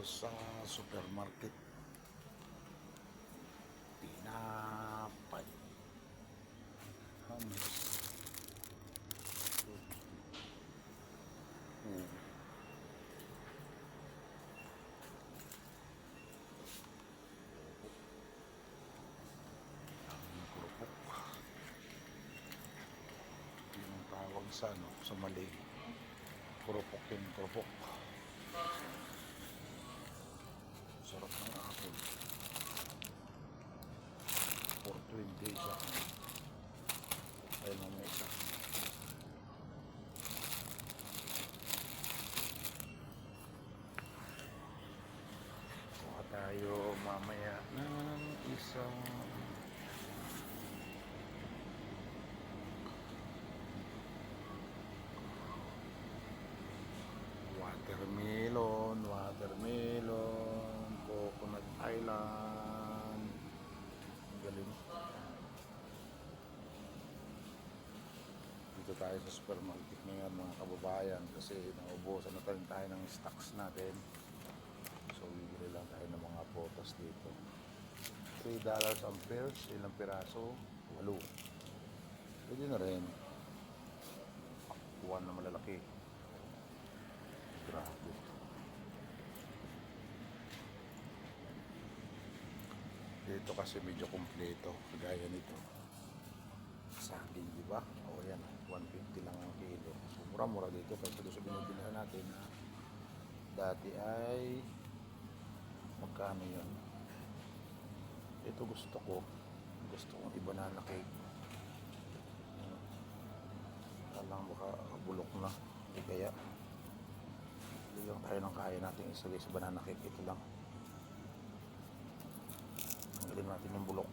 sa supermarket. Tinapay. Hummus. Hmm. Tawag sa ano, sa Malay. Kurupok yun, kurupok. Sarap ng apple. 420 isa. Ayun ang may isa. Kuha tayo mamaya ng isang watermelon, watermelon, coconut island. Ang galing. Dito tayo sa supermarket ngayon mga kababayan kasi naubusan na tayo tayo ng stocks natin. So bibili lang tayo ng mga potas dito. 3 dollars ang pairs, ilang piraso? Walo. Pwede na rin. One na malalaki. Grabe. Dito kasi medyo kumpleto. Kagaya nito. Saging, di ba? O yan, 150 lang ang kilo. So, mura-mura dito kasi doon sa binibilihan natin na dati ay magkano yun? Ito gusto ko. Gusto kong i-banana cake. Alam baka bulok na. Hindi kaya. Hindi lang tayo ng kaya natin isagay sa banana cake. Ito lang. Tanggalin natin yung bulok.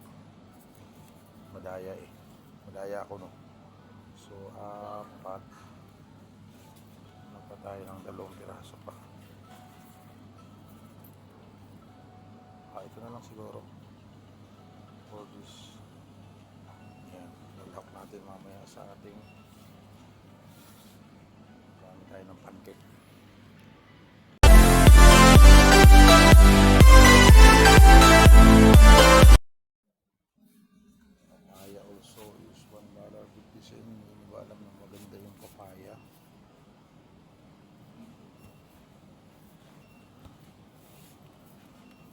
Madaya eh. Madaya ako no. So, apat. Ano pa tayo ng dalawang piraso pa. Ah, ito na lang siguro. For this. Yan. Lalak natin mamaya sa ating Kami tayo ng pancake. Papaya also is one dollar fifty cent. Hindi ba alam na maganda yung papaya?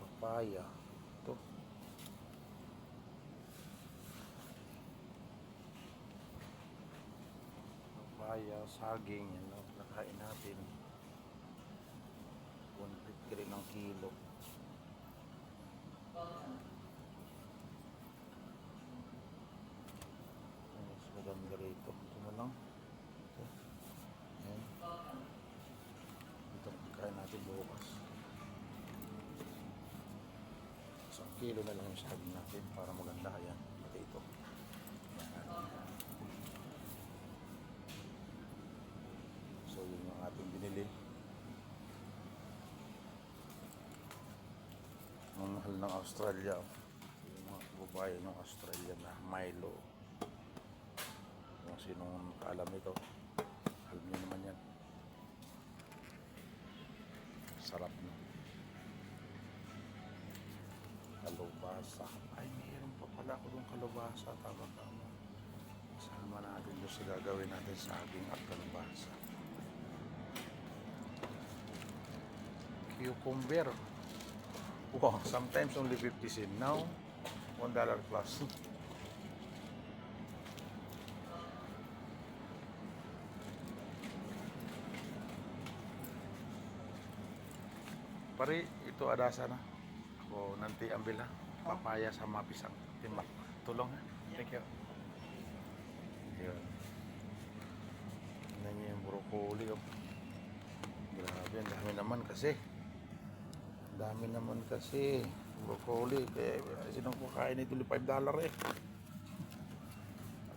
Papaya. Ito. Papaya, saging, yan ang nakain natin. 150 rin ang kilo. Mas maganda rito. Ito na lang. Ito. Pagkain natin bukas. Isang kilo na lang yung saging natin para maganda. Ayan. Pati ito. So yun yung ating binili. Ang mahal ng Australia. Yung mga kababayan ng Australia na Milo. Kung sinong kaalam nito, alam niyo naman yan. Sarap na. Kalubasa. Ay, mayroon pa pala ako doon kalubasa. Tama tama. Sama natin doon sa gagawin natin sa aking at kalubasa. Cucumber. Wow, sometimes only 50 cent. Now, $1 plus. Pare, ito adasa na. Ako nanti ambil ha. Papaya sama pisang. Timbang. Tulong ha. Thank you. Yun. Tingnan niyo yung broccoli. Oh. Grabe, ang dami naman kasi. Dami naman kasi. Broccoli. Eh, sinong kukain ito? 5 dollar eh.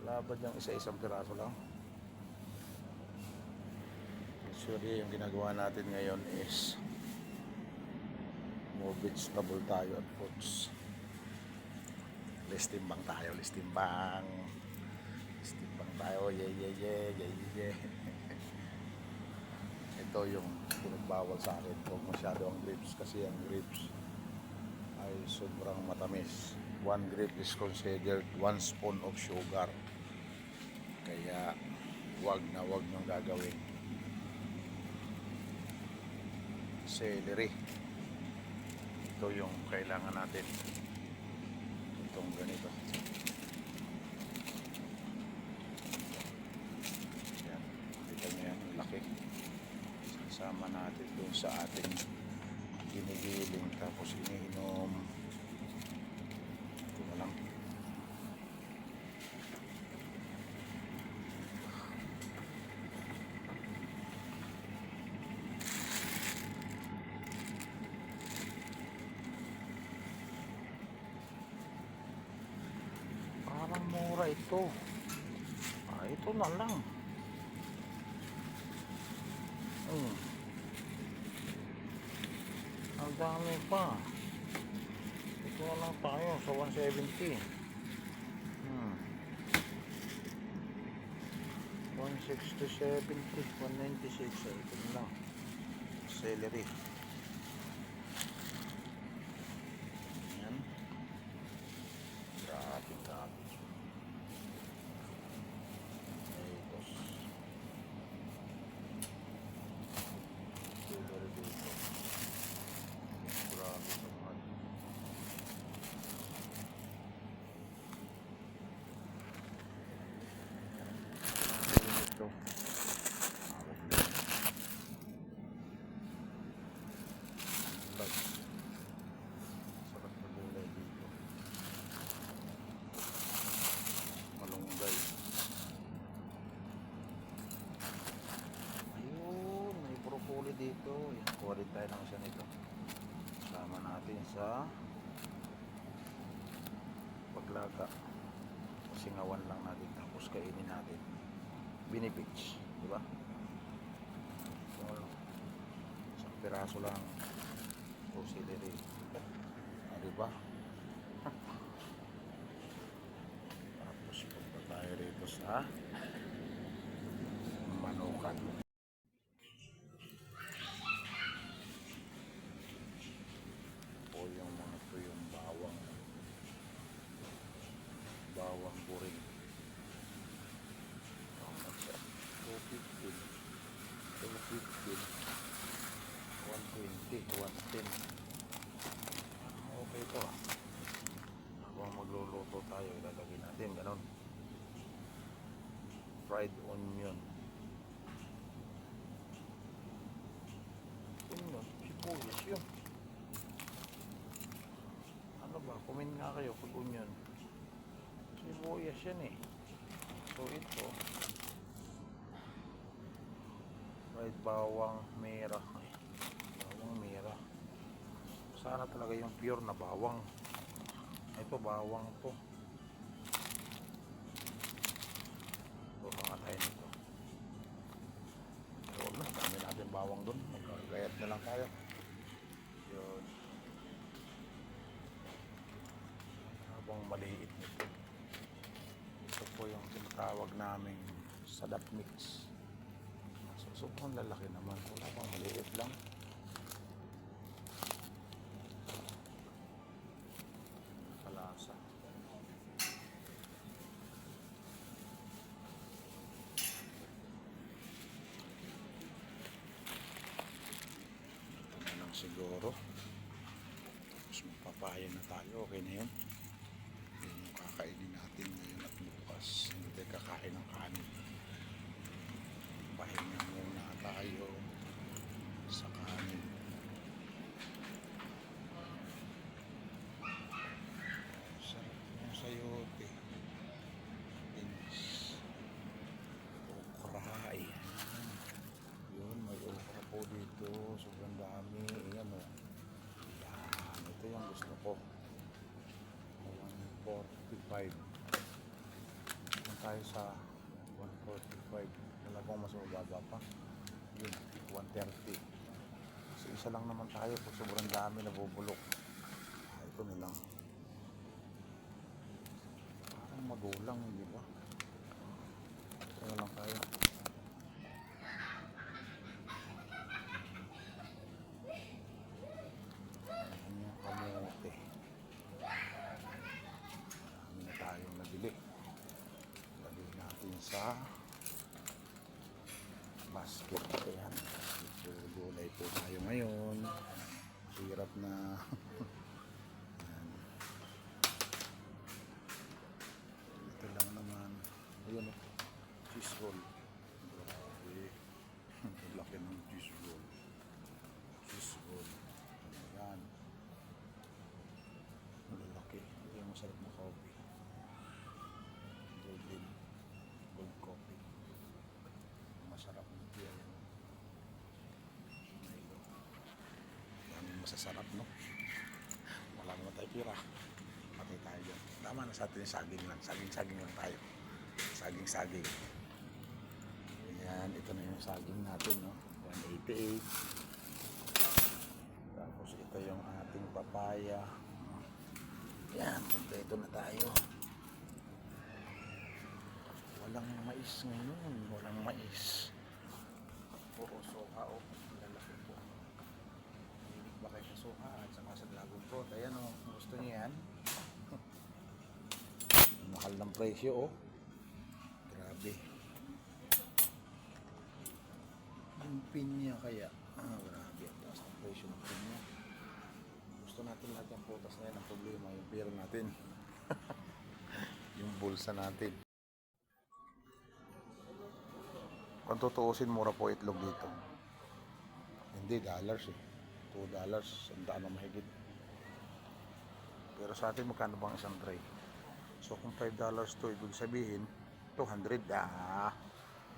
Wala ba diyang isa-isang piraso lang? Usually, yung ginagawa natin ngayon is more vegetable tayo at fruits. Listimbang tayo, listimbang. Listimbang tayo, yeah, yeah, yeah, yeah, yeah. Ito yung pinagbawal sa akin. Huwag masyado ang grapes kasi ang grapes ay sobrang matamis. One grape is considered one spoon of sugar. Kaya wag na wag niyong gagawin. Celery. Ito yung kailangan natin. Itong ganito. Yan. Kita niyo yan, ang laki. Sasama natin dun sa ating ginigiling tapos iniinom. Ito na lang. Parang mura ito. Ah, ito na lang. Hmm. Ang dami pa. Ito na lang tayo sa 170. Hmm. 160, 70, 196. Ah, Ito na lang. Celery. Yan. Grabe, grabe. Ito. Celery dito. Grabe sa mahal. Ito. Awag lang. Bag. Sarap na gulay dito. Malunggay. Ayun, may broccoli dito. Yan, kuha rin tayo ng isa nito. Sama natin sa paglaga. Singawan lang natin tapos kainin natin. Binibits, di ba? So, isang piraso lang. O celery. Ah, di? Tapos punta tayo rito sa manukan. po yung mga to yung bawang bawang buring How much siya? 215 215 120 110 okay to ah habang magluluto tayo ilalagay natin ganon fried onion onion sibuyas yun ano ba, comment nga kayo pag onion. Sibuyas yan eh. So ito, fried bawang mera. Ay, bawang mera. Sana talaga yung pure na bawang. Ito bawang to. Ito nga tayo nito. So, na, dami natin bawang doon. Magkagayat na lang tayo. Yun. Habang maliit nito. Ito po yung tinatawag naming sadap mix. So, sobrang lalaki naman. Wala pang maliit lang. Kalasa. Ito na lang siguro. Tapos magpapaya na tayo. Okay na yun. Kakainin natin ngayon at bukas. Hindi kakain ng kanin. Pahinga muna tayo sa kanin. Sarap yung sayote. Tinis. Okra. Ayan. Yun, may okra po dito. Sobrang dami. Ayan o. Yan. Ito yung gusto ko. 145. Kung tayo sa 145, wala pang mas mababa pa. Yun, 130. So isa lang naman tayo pag sobrang dami nabubulok. Ah, Ito na lang. Parang magulang, di ba? Ito lang tayo. basket ito yan. Ito, gulay po tayo ngayon. Hirap na. Yan. Ito lang naman. Ayun o. Cheese roll. Grabe. Ang laki ng cheese roll. Cheese roll. Ayan. Malalaki. Ito yung masarap na coffee. Golden. Gold coffee. Masarap ng beer. Milo. Daming masasarap, no? Wala naman tayo pira. Patay tayo dyan. Tama na sa atin saging lang. Saging-saging lang tayo. Saging-saging. Ayan, ito na yung saging natin, no? 188. Tapos ito yung ating papaya. Yan, kompleto na tayo. Walang mais ngayon. Walang mais. Puro soka o. Lalaki po. Hilig ba kayo sa soka at saka sa dragon fruit? Ayan o. Gusto niyo yan? Mahal ng presyo o. Grabe. Yung pinya kaya. Ah, grabe. Ang taas ng presyo ng pinya. Gusto natin lahat ng putas na yan. Ang problema, yung pera natin. yung bulsa natin. Kung tutuusin, mura po itlog dito. Hindi, dollars eh. 2 dollars, sandaan na mahigit. Pero sa atin, magkano bang isang tray? So kung 5 dollars to, ibig sabihin, 200, ah,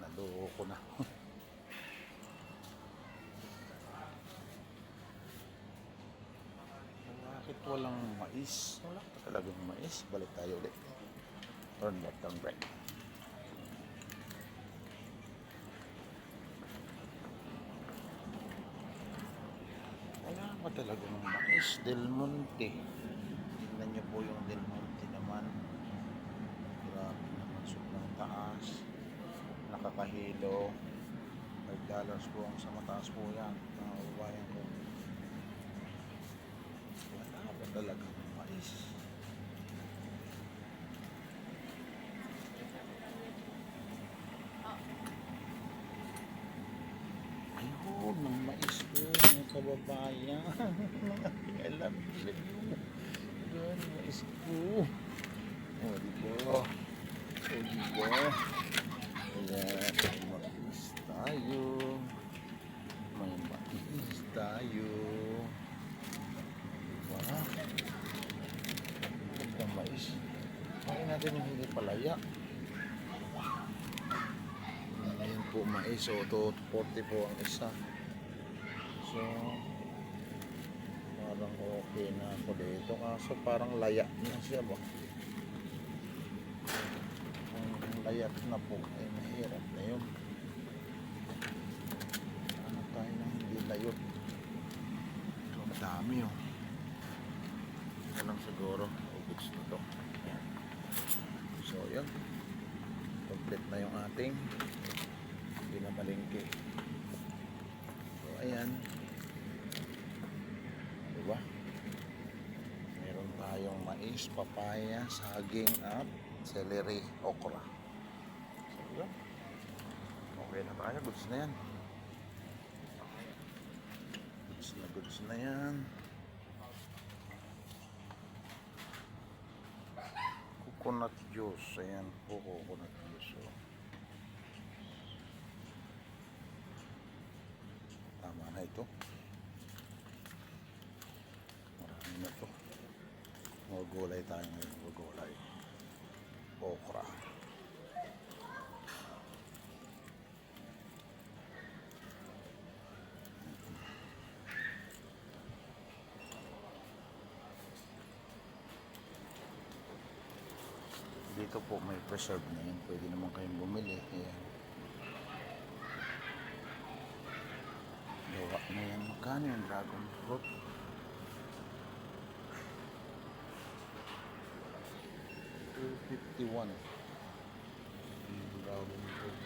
naloko na. Bakit walang mais? Wala talagang mais. Balik tayo ulit. Turn left, turn right. Wala pa talagang mais. Del Monte. Tingnan niyo po yung Del Monte naman. Grabe naman. Sobrang taas. Nakakahilo. 5 dollars po ang sa mataas po yan. Mga kababayan ko. Wala pa talagang mais. Ayun, ng mais po, mga kababayan. Mga alam nila mais po. O, di ba? O, di ba? Ayan, may mais tayo. May mais tayo. Di ba? Gandang mais. Kain natin yung hindi palaya. Ayan po mais. So, 240 po ang isa. So, na ako dito. Kaso parang laya na siya ba? Ang layat na po ay mahirap na yun. Ano tayo na hindi layot? So, madami oh. Ito lang siguro. Ubix na to. So, yun. Complete na yung ating pinamalingki. So, ayan. Diba? Meron tayong mais, papaya, saging, at celery, okra. Okay na tayo. Goods na yan. Goods na goods na yan. Coconut juice. Ayan po, coconut juice. Oh. Tama na ito. Marami na to. Mga gulay tayo ngayon. Gulay. Okra. Dito po may preserve na yun. Pwede naman kayong bumili. Ayan. Gawa na yan. Magkano yung dragon fruit? Two fifty one. Yung dragon fruit.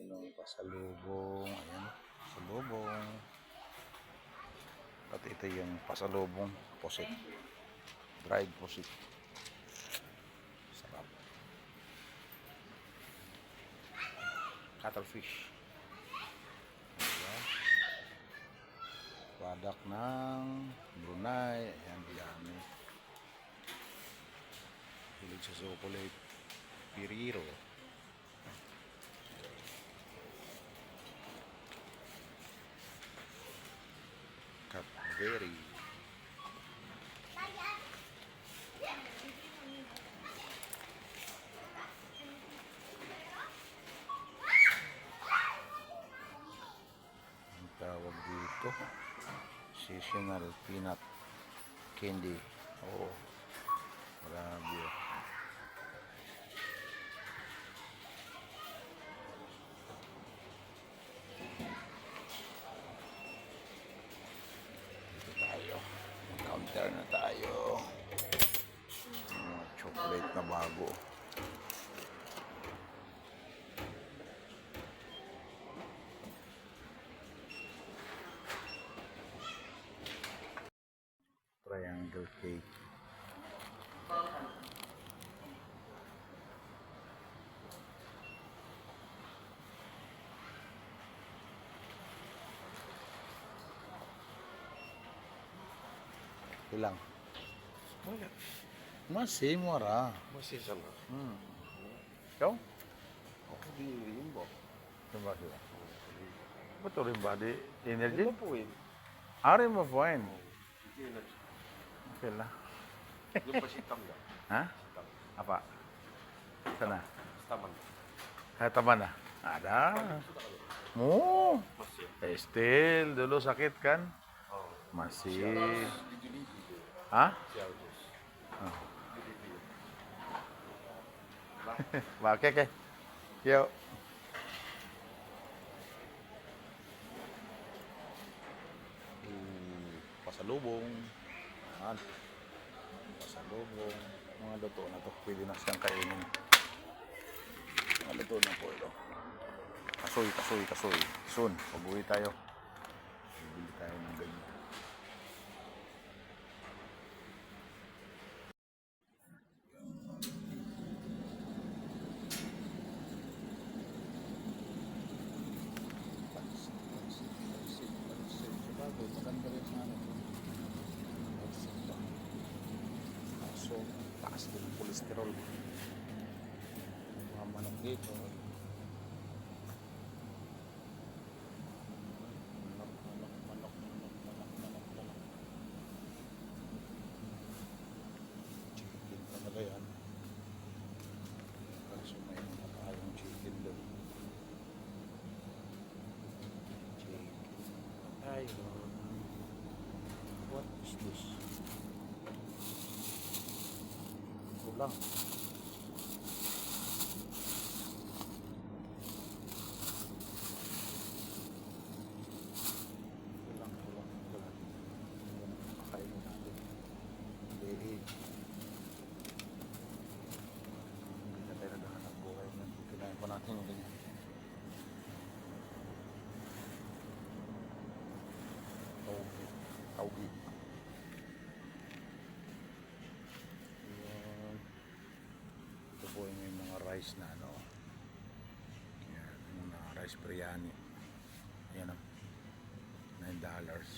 Nung pasalubong. Ayan. Pasalubong. At ito yung pasalubong. Posit. Dried posit. Sarap. cuttlefish. Diba? Product ng Brunei. Ayan, dami. Hilig sa chocolate. Piriro. Cadbury. Ang tawag dito. Seasonal peanut candy. Oo. Cake. Ilang? Wala. Masih mura. Masih sama. Hmm. Ikaw? Ako di rin ba? Rimba sila. Ba't rimba? Di energy? Ito po eh. Ah, rimba po yun. Hindi na. Okay lang. Yung pa si Tam na. Ha? Apa? Sana? Taman. Kataban na. Ada. Mo. Masih. Eh, still, dulu sakit kan? Oh. Masih. Di Jollibee. Ha? Si Aldos. Ah. Jollibee. Bakit ke? Yo. Uh, pasalubong. Yan. Pasalubong. Mga luto na to. Pwede na siyang kainin. Mga luto na po ito. Kasoy, kasoy, kasoy. Soon, pag-uwi tayo. Bibili tayo ng ganyan. Pansit, pansit, pansit, pansit. Sabagay, maganda rin sa ano. Pansit ba? Kaso, taas kolesterol. Mga manok dito. Manok, manok, manok, manok, manok, may mga tayong chicken doon. Chicken. Tayo. What is this? Kulang. Kulang, kulang, kulang. Yan ang kakainin natin. Hindi, hindi na tayo naghahanap buhay na kinain pa natin yung. Yan. Ito po yung mga rice na ano. Yan, yung mga rice biryani. Ayan o. Nine dollars.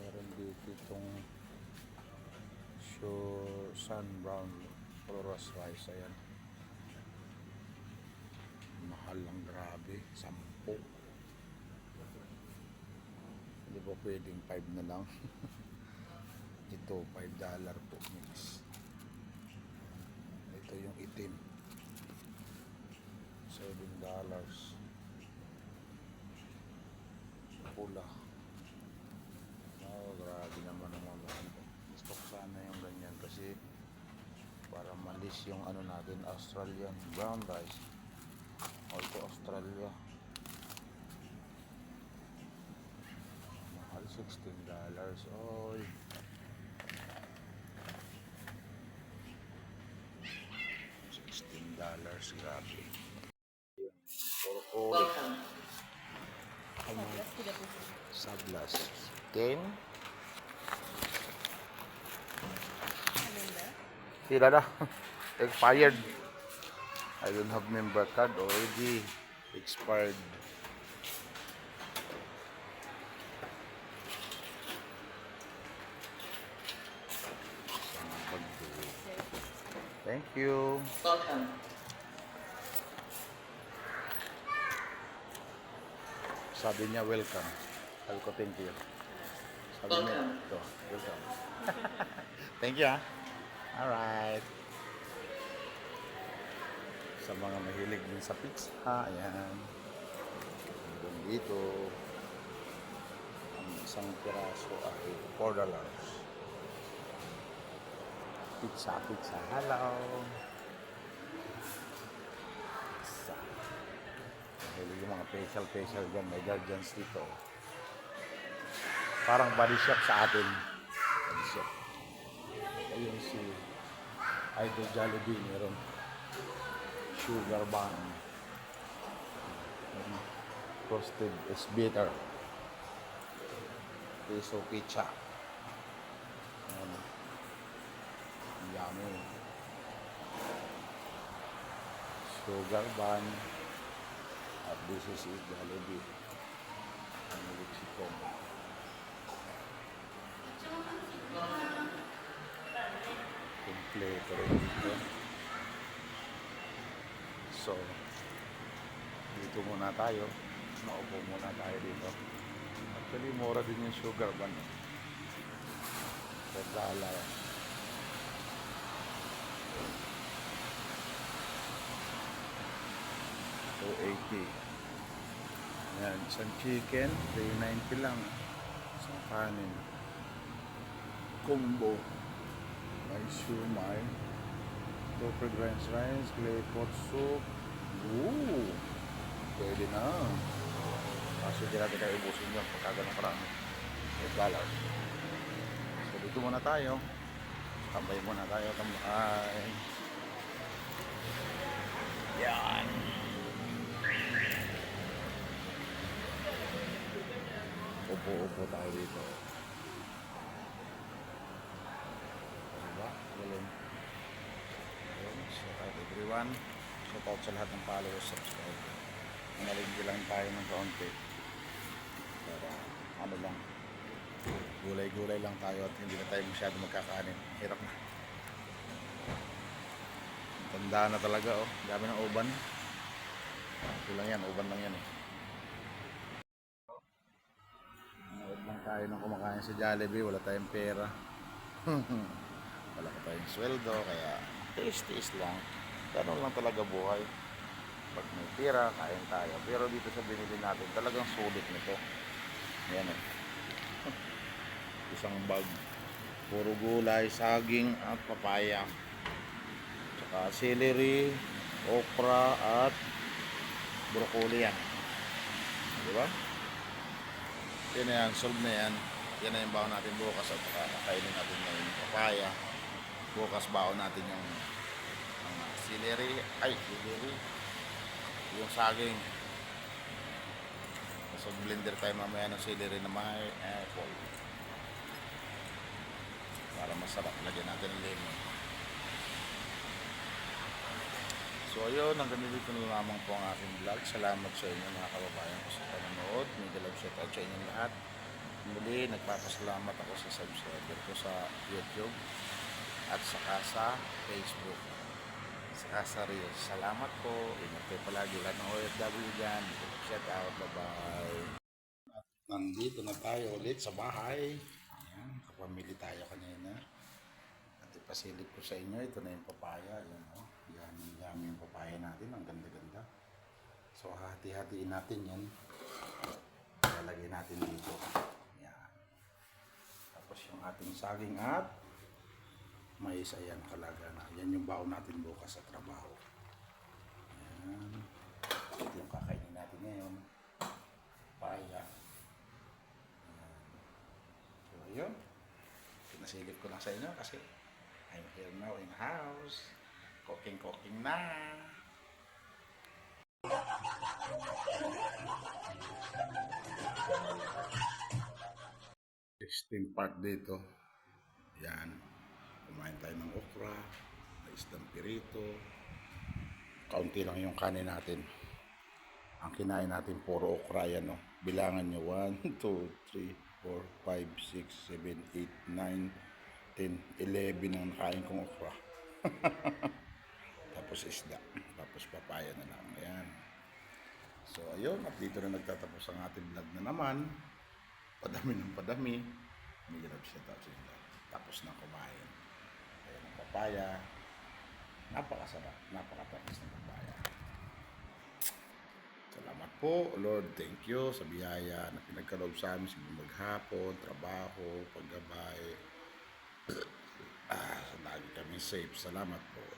Meron dito itong sure sun brown floros rice. Ayan. Mahal lang grabe. Sampo. Hindi ba pwedeng 5 na lang? Ito, 5 dollar po mix. Itim. 7 dollars. Pula. Oh, grabe naman ang mga ganito. Ko sana yung ganyan kasi para malis yung ano natin, Australian brown rice. O ito Australia. Mahal 16 dollars. Oy. Sixteen dollars, grabe. Puro Sablas. 10. Sila na. Expired. I don't have member card already. Expired. Thank you. Welcome. Sabi niya, welcome. Sabi ko, thank you. Sabi niya, Welcome. ito, welcome. thank you, ah. Alright. Sa mga mahilig din sa pizza, ayan. Hanggang dito, ang isang piraso ay $4 dollars. Pizza, pizza, hello. Pizza. Mahilig yung mga facial-facial dyan. May guardians dito. Parang body shop sa atin. Body shop. Ayun si Idol Jollibee. Meron sugar bun. Meron Toasted is bitter. Ayan. Ang Yummy. Sugar bun. At this is it, Jollibee. Ang Mexico. Kompleto dito. So, dito muna tayo. Naupo muna tayo dito. Actually, mura din yung sugar bun. eh. Per dollar. So, 80. Yan, isang chicken, 390 lang. Isang kanin. Combo. May shumai. Two fried rice rice, clay pot soup. Ooh! Pwede na. Kaso hindi natin kayo ubusin yun pagka ganun karami. 8 dollars. So dito muna tayo. Tambay muna tayo, tambay. Yan. Upo-upo tayo dito. Diba? Galing. Ayun, shout everyone. Shout out sa lahat ng followers, subscriber. Nangalinggi lang tayo ng kaunti. Para ano lang, gulay-gulay lang tayo at hindi na tayo masyado magkakanin. Hirap na. Tanda na talaga oh. Dami ng uban. Ito lang yan, uban lang yan eh. Nanood lang tayo nung kumakain sa Jollibee, wala tayong pera. wala pa tayong sweldo, kaya tiis-tiis lang. Ganun lang talaga buhay. Pag may pera, kain tayo. Pero dito sa binili natin, talagang sulit nito. Yan eh. Isang bag. Puro gulay, saging at papaya. Tsaka celery, okra at broccoli yan. Di ba? Yan na yan, solve na yan. Yan na yung baon natin bukas at saka kainin natin ngayon papaya. Bukas baon natin yung celery, ay celery, yung saging. So blender tayo mamaya ng celery na may apple. Para masarap, lagyan natin ng lemon. So ayun, hanggang dito na lamang po ang aking vlog. Salamat sa inyo mga kababayan ko sa panonood. May dalawang shout out sa inyo lahat. Muli, nagpapasalamat ako sa subscriber ko sa YouTube at saka sa Facebook. Reels. Salamat po. Ingat kayo palagi lang ng OFW dyan. Shout out. Bye-bye. Nandito na tayo ulit sa bahay. Ayan, kapamili tayo kanina. At ipasilip ko sa inyo, ito na yung papaya. Ayan, oh. Yan, yan yung papaya natin. Ang ganda-ganda. So, hati-hatiin natin yan. Lalagay natin dito. Yan. Tapos yung ating saging at mais, ayan, kalaga na. Yan yung baon natin bukas sa trabaho. Ayan. Ito yung kakainin natin ngayon. Papaya. Ayan. So, ayun. Pinasilip ko lang sa inyo kasi I'm here now in house. Cooking-cooking na. Steam part dito. Yan. Kumain tayo ng okra, isdang pirito, kaunti lang yung kanin natin. Ang kinain natin puro okra yan, no? Bilangan nyo, 1, 2, 3, 4, 5, 6, 7, 8, 9, 10, 11 ang nakain kong okra. Tapos isda. Tapos papaya na lang. Ayan. So, ayun. At dito na nagtatapos ang ating vlog na naman. Padami ng padami. May hirap siya tapos. Tapos na kumain. Papaya. Napakasarap. Napakatamis ng papaya. Salamat po, Lord. Thank you sa biyaya na pinagkaloob sa amin sa maghapon, trabaho, paggabay. ah, lagi kami safe. Salamat po.